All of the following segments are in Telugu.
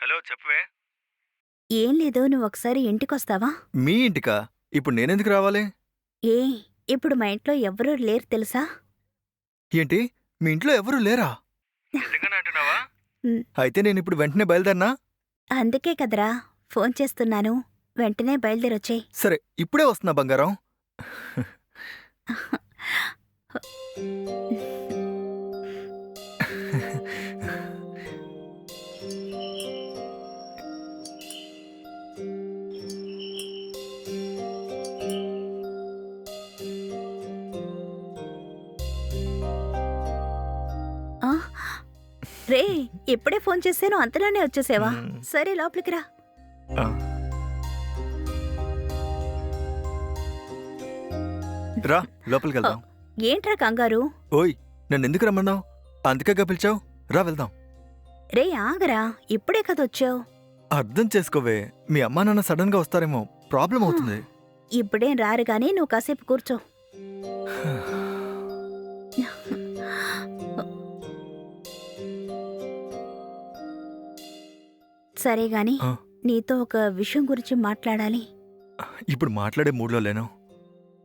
హలో చెప్పవే. ఏం లేదు నువ్వు ఒకసారి ఇంటికొస్తావా? మీ ఇంటికా? ఇప్పుడు నేనెందుకు రావాలి? ఏ ఇప్పుడు మా ఇంట్లో ఎవ్వరూ లేరు తెలుసా? ఏంటి? మీ ఇంట్లో ఎవరు లేరా? ఉమ్. అయితే నేను ఇప్పుడు వెంటనే బయలుదేరినా? అందుకే కదరా ఫోన్ చేస్తున్నాను. వెంటనే బయలుదేరొచ్చేయ్. సరే ఇప్పుడే వస్తున్నా బంగారం. రే ఇప్పుడే ఫోన్ చేశాను అంతలోనే వచ్చేసావా. సరే లోపలికి రా. రా లోపలికి వెళ్దాం. ఏంట్రా కంగారు? ఓయ్ నన్ను ఎందుకు రమ్మన్నావు? అందుకేగా పిలిచావు? రా వెళ్దాం. రే ఆగరా ఇప్పుడే కదా వచ్చావు. అర్థం చేసుకోవే మీ అమ్మా నాన్న సడన్గా వస్తారేమో ప్రాబ్లం అవుతుంది. ఇప్పుడేం రారు గానీ నువ్వు కాసేపు కూర్చో. సరే గాని ఆ. నీతో ఒక విషయం గురించి మాట్లాడాలి. ఇప్పుడు మాట్లాడే మూడ్లో లేను.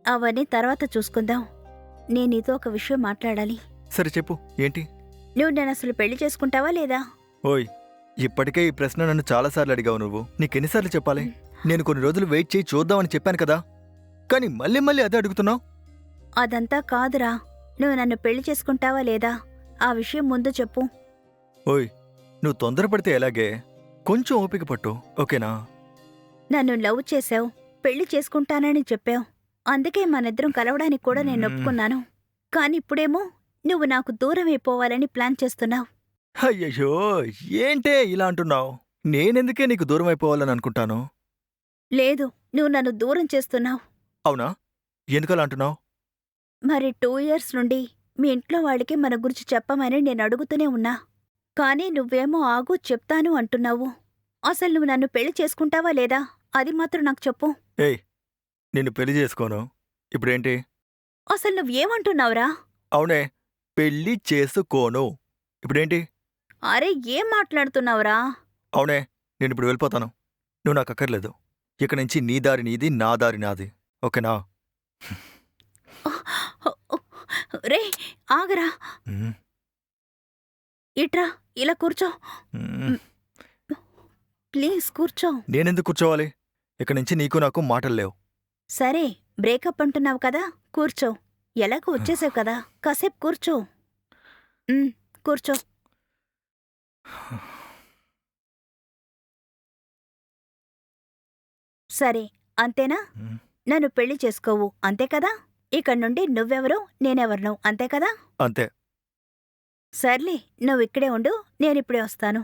అవన్నీ తర్వాత చూసుకుందాం. నేను నీతో ఒక విషయం మాట్లాడాలి. సరే చెప్పు ఏంటి? నువ్వు నేను అసలు పెళ్ళి చేసుకుంటావా లేదా? ఓయ్ ఇప్పటికే ఈ ప్రశ్న నన్ను చాలాసార్లు అడిగావు నువ్వు. నీకెన్నిసార్లు చెప్పాలి? నేను కొన్ని రోజులు వెయిట్ చేయి చూద్దామని చెప్పాను కదా. కానీ మళ్ళీ మళ్ళీ అదే అడుగుతున్నావు. అదంతా కాదురా. నువ్వు నన్ను పెళ్ళి చేసుకుంటావా లేదా? ఆ విషయం ముందు చెప్పు. ఓయ్ నువ్వు తొందరపడితే ఎలాగే? కొంచెం ఓపిక పట్టు ఓకేనా? నన్ను లవ్ చేసావు పెళ్ళి చేసుకుంటానని చెప్పావు. అందుకే మనిద్దరం కలవడానికి కూడా నేను. ఒప్పుకున్నాను. కానీ ఇప్పుడేమో నువ్వు నాకు దూరం అయిపోవాలని ప్లాన్ చేస్తున్నావు. అయ్యయ్యో ఏంటే ఇలా అంటున్నావు? నేనెందుకే నీకు దూరం అయిపోవాలని అనుకుంటాను? లేదు నువ్వు నన్ను దూరం చేస్తున్నావు. అవునా? ఎందుకలా అంటున్నావు? మరి టూ ఇయర్స్ నుండి మీ ఇంట్లో వాళ్ళకి మన గురించి చెప్పమని నేను అడుగుతూనే ఉన్నా. కానీ నువ్వేమో ఆగు చెప్తాను అంటున్నావు. అసలు నువ్వు నన్ను పెళ్ళి చేసుకుంటావా లేదా? అది మాత్రం నాకు చెప్పు. ఏయ్ నిన్ను పెళ్ళి చేసుకోను. ఇప్పుడేంటి? అసలు నువ్వేమంటున్నావురా అవునే పెళ్ళి చేసుకోను. ఇప్పుడేంటి? అరే ఏం మాట్లాడుతున్నావురా? అవునే నేను ఇప్పుడు వెళ్ళిపోతాను. నువ్వు నాకు అక్కర్లేదు. ఇక నుంచి నీ దారి నీది నా దారి నాది. ఓకేనా? రే ఆగరా. ఇట్రా. ఇలా కూర్చో. ప్లీజ్ కూర్చో. నేనెందుకు కూర్చోవాలి? ఇక నుంచి నీకు నాకు మాటలు లేవు. సరే బ్రేకప్ అంటున్నావు కదా కూర్చో. ఎలాగో వచ్చేసావు కదా కాసేపు కూర్చో. ఉమ్, కూర్చో. సరే అంతేనా. నన్ను పెళ్ళి చేసుకోవు అంతే కదా? ఇక్కడి నుండి నువ్వెవరు నేనెవరిను అంతే కదా? అంతే. సర్లే నువ్వు ఇక్కడే ఉండు నేనిప్పుడే వస్తాను.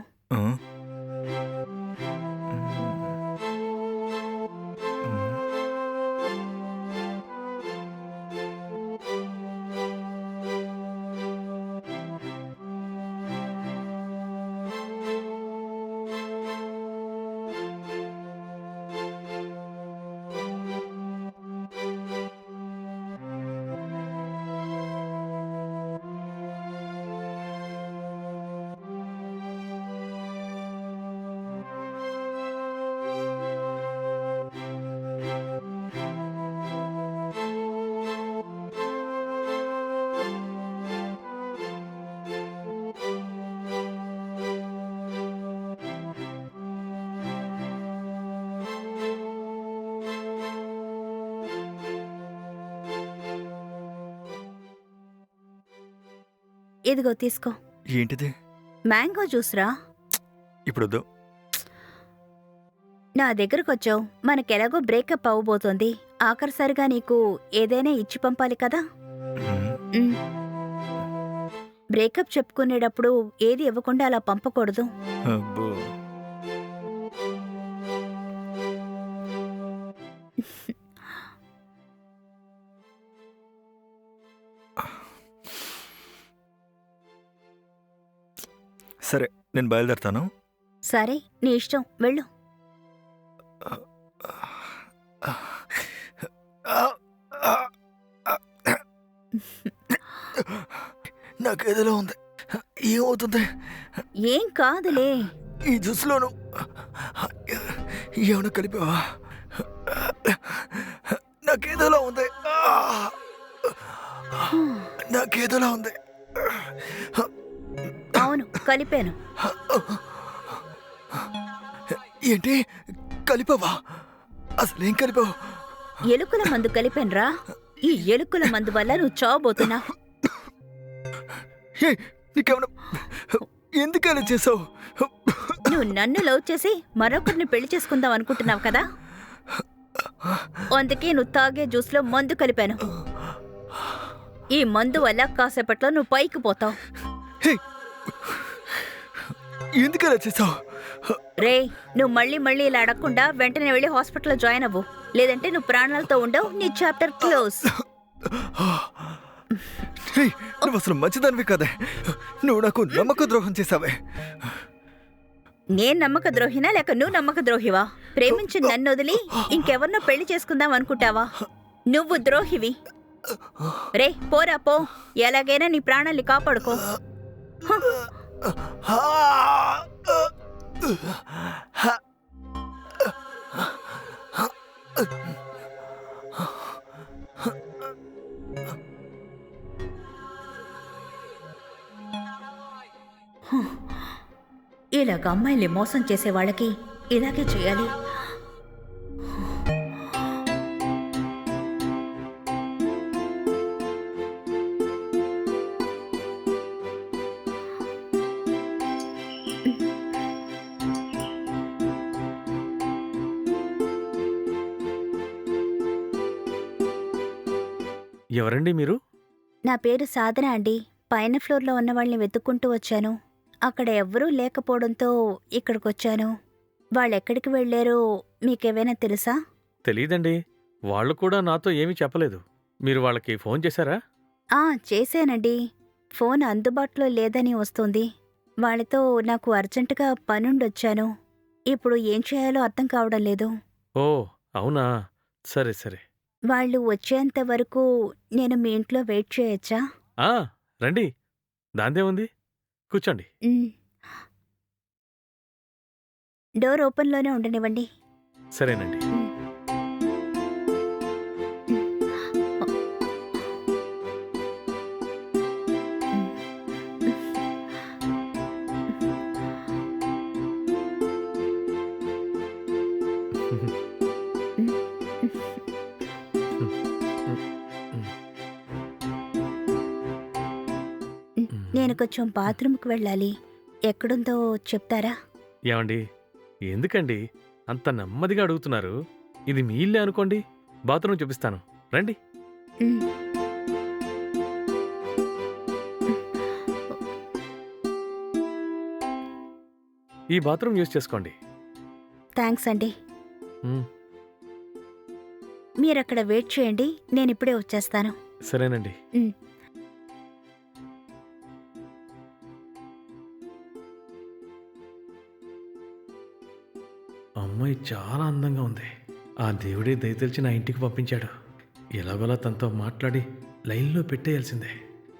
ఇదిగో తీసుకో. ఏంటిది? మ్యాంగో జ్యూస్రా. ఇప్పుడు వద్దు నా దగ్గరకొచ్చావు. మనకెలాగో బ్రేకప్ అవ్వబోతోంది. ఆఖరిసరిగా నీకు ఏదైనా ఇచ్చి పంపాలి కదా. ఉమ్. బ్రేకప్ చెప్పుకునేటప్పుడు ఏది ఇవ్వకుండా అలా పంపకూడదు. అబ్బో. సరే నేను బయలుదేరుతాను. సరే నీ ఇష్టం. వెళ్ళు. నాకు ఏదోలా ఉంది. ఏమవుతుంది? ఏం కాదులే. ఈ జ్యూస్లోను? ఏమైనా కలిపావా? నాకేదోలా ఉంది. నాకేదోలా ఉంది. కలిపాను. ఏంటి? కలిపావా? అసలేం కలిపావు? ఎలుకల మందు కలిపానురా. ఈ ఎలుకల మందు వల్ల నువ్వు చావబోతున్నా ఎందుకు అలా చేసావు? నువ్వు నన్ను లవ్ చేసి మరొకరిని పెళ్ళి చేసుకుందాం అనుకుంటున్నావు కదా? అందుకే నువ్వు తాగే జ్యూస్లో మందు కలిపాను. ఈ మందు వల్ల కాసేపట్లో నువ్వు పైకి పోతావు. ఎందుకు అలా చేసావు? రే నువ్వు మళ్ళీ మళ్ళీ ఇలా అడగకుండా వెంటనే వెళ్ళి హాస్పిటల్లో జాయిన్ అవ్వు. లేదంటే నువ్వు ప్రాణాలతో ఉండవు నీ చాప్టర్ క్లోజ్. హే, నువ్వు అసలు మంచిదానివి కదే. నువ్వు నాకు నమ్మక ద్రోహం చేసావే. నేను నమ్మక ద్రోహినా లేక నువ్వు నమ్మక ద్రోహివా? ప్రేమించి నన్ను వదిలి ఇంకెవరినో పెళ్ళి చేసుకుందాం అనుకుంటావా? నువ్వు ద్రోహివి. రే పోరా పో. ఎలాగైనా నీ ప్రాణాల్ని కాపాడుకో. ఇలాగ అమ్మాయిల్ని మోసం చేసే వాళ్ళకి ఇలాగే చేయాలి. ఎవరండి మీరు? నా పేరు సాధన అండి. పైన ఫ్లోర్లో ఉన్న వాళ్ళని వెతుక్కుంటూ వచ్చాను. అక్కడ ఎవ్వరూ లేకపోవడంతో ఇక్కడికొచ్చాను. వాళ్ళెక్కడికి వెళ్ళారో మీకేమైనా తెలుసా? తెలీదండి. వాళ్ళు కూడా నాతో ఏమీ చెప్పలేదు. మీరు వాళ్ళకి ఫోన్ చేశారా? ఆ చేశానండి. ఫోన్ అందుబాటులో లేదని వస్తుంది. వాళ్ళతో నాకు అర్జెంటుగా పనుండొచ్చాను. ఇప్పుడు ఏం చేయాలో అర్థం కావడం లేదు. ఓ అవునా? సరే సరే. వాళ్ళు వచ్చేంత వరకు నేను మీ ఇంట్లో వెయిట్ చేయొచ్చా? ఆ రండి. దాందే ఉంది. కూర్చోండి. డోర్ ఓపెన్లోనే ఉండనివ్వండి. సరేనండి. నేను కొంచెం బాత్రూమ్కి వెళ్ళాలి. ఎక్కడుందో చెప్తారా? ఏమండి? ఎందుకండి? అంత నెమ్మదిగా అడుగుతున్నారు. ఇది మీ ఇల్లే అనుకోండి. బాత్రూమ్ చూపిస్తాను. రండి. ఉమ్. ఈ బాత్రూమ్ యూజ్ చేసుకోండి. థ్యాంక్స్ అండి. ఉమ్, మీరు అక్కడ వెయిట్ చేయండి. నేను ఇప్పుడే వచ్చేస్తాను. సరేనండి. ఉమ్. చాలా అందంగా ఉంది. ఆ దేవుడే దయతెలిచి నా ఇంటికి పంపించాడు. ఎలాగోలా తనతో మాట్లాడి లైన్లో పెట్టేయాల్సిందే.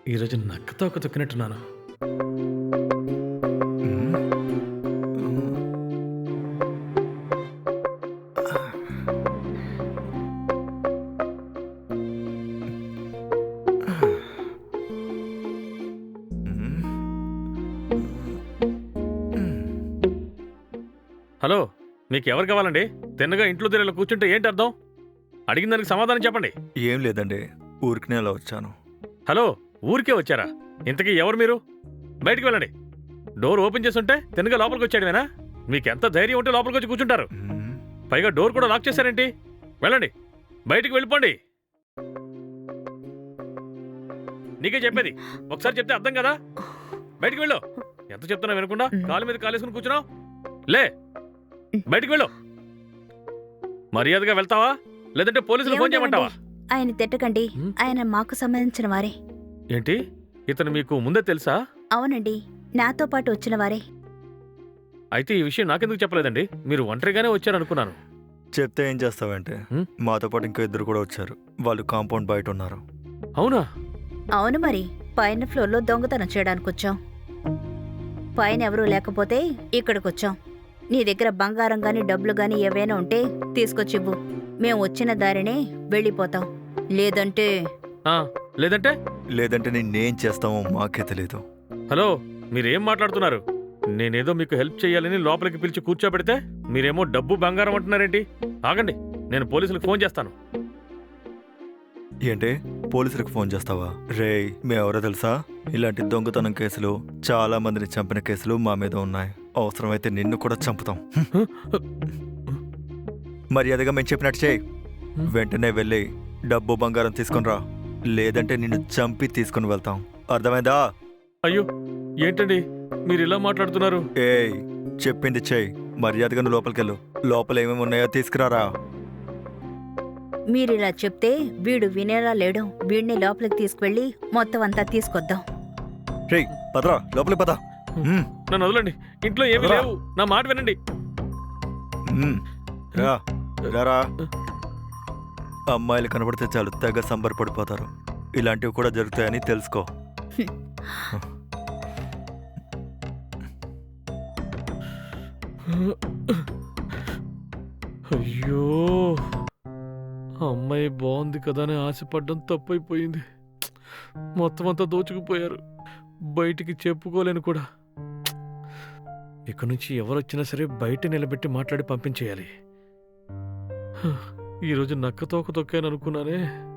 ఈరోజు నక్కతో ఒక తొక్కినట్టున్నాను. మీకు ఎవరు కావాలండి? తిన్నగా ఇంట్లో తిరగలో కూర్చుంటే ఏంటి అర్థం? అడిగిన దానికి సమాధానం చెప్పండి. ఏం లేదండి ఊరికనే అలా వచ్చాను. హలో ఊరికే వచ్చారా? ఇంతకీ ఎవరు మీరు? బయటికి వెళ్ళండి. డోర్ ఓపెన్ చేసి ఉంటే తిన్నగా లోపలికి వచ్చాడమేనా మీకు ఎంత ధైర్యం ఉంటే లోపలికి వచ్చి కూర్చుంటారు. పైగా డోర్ కూడా లాక్ చేశారేంటి? వెళ్ళండి. బయటికి వెళ్ళిపోండి. నీకే చెప్పేది. ఒకసారి చెప్తే అర్థం కదా? బయటికి వెళ్ళు. ఎంత చెప్తున్నా వినకుండా కాలు మీద కాలేసుకుని కూర్చున్నావు? లే బయటికి వెళ్ళు. మర్యాదగా వెళ్తావా? లేదంటే పోలీసులు ఫోన్ చేయమంటావా? ఆయన తిట్టకండి. ఆయన మాకు సంబంధించిన వారే. ఏంటి? ఇతను మీకు ముందే తెలుసా? అవునండి. నాతో పాటు వచ్చిన వారే. అయితే ఈ విషయం నాకెందుకు చెప్పలేదండి? మీరు ఒంటరిగానే వచ్చారనుకున్నాను. చెప్తే ఏం చేస్తావంటే. మాతో పాటు ఇంకా ఇద్దరు కూడా వచ్చారు. వాళ్ళు కాంపౌండ్ బయట ఉన్నారు. అవునా? అవును మరి. పైన ఫ్లోర్లో దొంగతనం చేయడానికి వచ్చాం పైన ఎవరూ లేకపోతే ఇక్కడికొచ్చాం. నీ దగ్గర బంగారం గాని డబ్బులు గాని ఏవైనా ఉంటే తీసుకొచ్చివ్వు. మేం వచ్చిన దారినే వెళ్ళిపోతాం. లేదంటే ఆ, లేదంటే? లేదంటే నేనేం చేస్తామో మాకే తెలియదు హలో మీరేం మాట్లాడుతున్నారు? నేనేదో మీకు హెల్ప్ చేయాలని లోపలికి పిలిచి కూర్చోబెడితే మీరేమో డబ్బు బంగారం అంటున్నారేంటి? ఆగండి నేను పోలీసులకు ఫోన్ చేస్తాను. ఏంటి? పోలీసులకు ఫోన్ చేస్తావా? రేయ్ మేమెవరో తెలుసా? ఇలాంటి దొంగతనం కేసులు చాలా మందిని చంపిన కేసులు మా మీద ఉన్నాయి. అవసరమైతే నిన్ను కూడా చంపుతాం. మర్యాదగా మేము చెప్పినట్టు చేయి. వెంటనే వెళ్ళి డబ్బు బంగారం తీసుకుని రా. లేదంటే నిన్ను చంపి తీసుకుని వెళ్తాం. అర్థమైందా? అయ్యో ఏంటండి? మీరు ఇలా మాట్లాడుతున్నారు? ఏయ్ చెప్పింది చేయి. మర్యాదగా నువ్వు లోపలికెళ్ళు లోపల ఏమేమి ఉన్నాయో తీసుకురారా. మీరిలా చెప్తే వీడు వినేలా లేడు. వీడిని లోపలికి తీసుకువెళ్ళి మొత్తం అంతా తీసుకొద్దాం. రేయ్ పదరా. లోపలికి పద. మ్మ్, నన్ను వదలండి. ఇంట్లో ఏమీ రా. లేవు. నా మాట వినండి. రా. రారా. అమ్మాయిలు కనబడితే చాలు తెగ సంబరపడిపోతారు. ఇలాంటివి కూడా జరుగుతాయని తెలుసుకో. అయ్యో. అమ్మాయి బాగుంది కదా అని ఆశపడ్డం తప్పైపోయింది. మొత్తం అంతా దోచుకుపోయారు. బయటికి చెప్పుకోలేను కూడా. ఇక నుంచి ఎవరొచ్చినా సరే బయట నిలబెట్టి మాట్లాడి పంపించేయాలి. ఈరోజు నక్క తోక తొక్కాననుకున్నానే. అనుకున్నానే